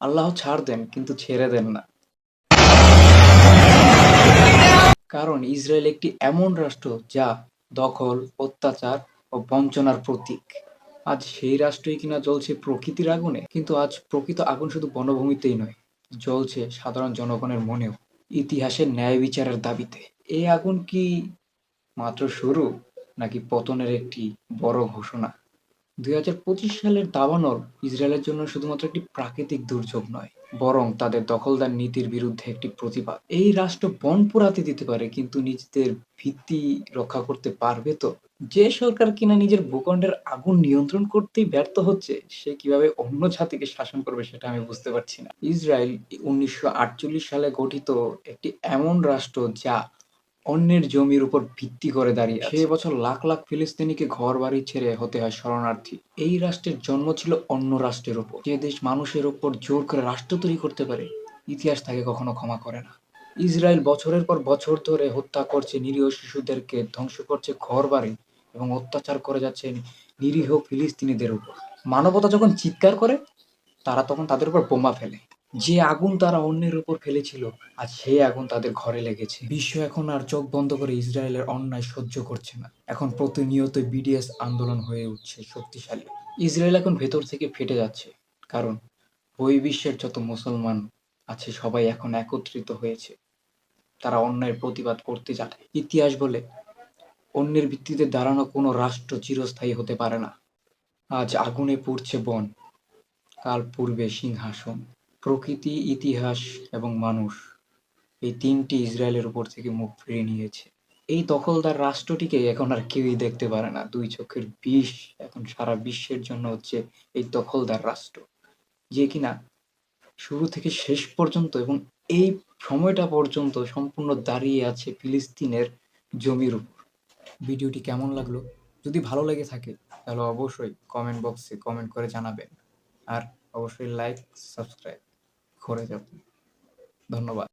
আল্লাহ ছাড় দেন, কিন্তু ছেড়ে দেন না। কারণ ইসরায়েল একটি এমন রাষ্ট্র যা দখল, অত্যাচার ও বঞ্চনার প্রতীক। আজ সেই রাষ্ট্রই কিনা জ্বলছে প্রকৃতির আগুনে, কিন্তু আজ প্রকৃত আগুন শুধু বনভূমিতেই নয়, জ্বলছে সাধারণ জনগণের মনেও। ইতিহাসের ন্যায় বিচারের দাবিতে। এই আগুন কি মাত্র শুরু নাকি পতনের একটি বড় ঘোষণা? দুই হাজার পঁচিশ সালের দাবানল ইসরায়েলের জন্য শুধুমাত্র একটি প্রাকৃতিক দুর্যোগ নয়, বরং তাদের দখলদার নীতির বিরুদ্ধে একটি প্রতিবাদ। এই রাষ্ট্র বন পোড়াতে দিতে পারে, কিন্তু নিজেদের ভিত্তি রক্ষা করতে পারবে তো? যে সরকার কিনা নিজের ভূখণ্ডের আগুন নিয়ন্ত্রণ করতেই ব্যর্থ হচ্ছে, সে কীভাবে অন্য জাতিকে শাসন করবে সেটা আমি বুঝতে পারছি না। ইসরায়েল উনিশশো আটচল্লিশ সালে গঠিত একটি এমন রাষ্ট্র যা অন্যের জমির উপর ভিত্তি করে দাঁড়িয়ে আছে। বছর লাখ লাখ ফিলিস্তিনিকে ঘর বাড়ি ছেড়ে হতে হয় শরণার্থী। এই রাষ্ট্রের জন্ম ছিল অন্য রাষ্ট্রের উপর। যে দেশ মানুষের উপর জোর করে রাষ্ট্র তৈরি করতে পারে, ইতিহাস তাকে কখনো ক্ষমা করে না। ইসরায়েল বছরের পর বছর ধরে হত্যা করছে নিরীহ শিশুদেরকে, ধ্বংস করছে ঘর বাড়ি এবং অত্যাচার করে যাচ্ছে নিরীহ ফিলিস্তিনিদের উপর। মানবতা যখন চিৎকার করে, তারা তখন তাদের উপর বোমা ফেলে। যে আগুন তারা অন্যের উপর ফেলেছিল, আজ সেই আগুন তাদের ঘরে লেগেছে। বিশ্ব এখন আর চোখ বন্ধ করে ইসরায়েলের অন্যায় সহ্য করছে না। এখন প্রতিনিয়ত বিডিএস আন্দোলন হয়ে উঠছে শক্তিশালী। ইসরায়েল এখন ভেতর থেকে ফেটে যাচ্ছে, কারণ ওই বিশ্বের যত মুসলমান আছে সবাই এখন একত্রিত হয়েছে। তারা অন্যায়ের প্রতিবাদ করতে জানে ইতিহাস বলে, অন্যের ভিত্তিতে দাঁড়ানো কোনো রাষ্ট্র চিরস্থায়ী হতে পারে না। আজ আগুনে পুড়ছে বন, কাল পূর্বে সিংহাসন। প্রকৃতি, ইতিহাস এবং মানুষ এই তিনটি ইসরায়েলের উপর থেকে মুখ ফিরিয়ে নিয়েছে। এই দখলদার রাষ্ট্রটিকে এখন আর কেউই দেখতে পারে না। দুই চোখের বিষ এখন সারা বিশ্বের জন্য হচ্ছে এই দখলদার রাষ্ট্র। যে কিনা শুরু থেকে শেষ পর্যন্ত এবং এই সময়টা পর্যন্ত সম্পূর্ণ দাঁড়িয়ে আছে ফিলিস্তিনের জমির উপর। ভিডিওটি কেমন লাগল? যদি ভালো লেগে থাকে, তাহলে অবশ্যই কমেন্ট বক্সে কমেন্ট করে জানাবেন। আর অবশ্যই লাইক সাবস্ক্রাইব করে যাব ধন্যবাদ।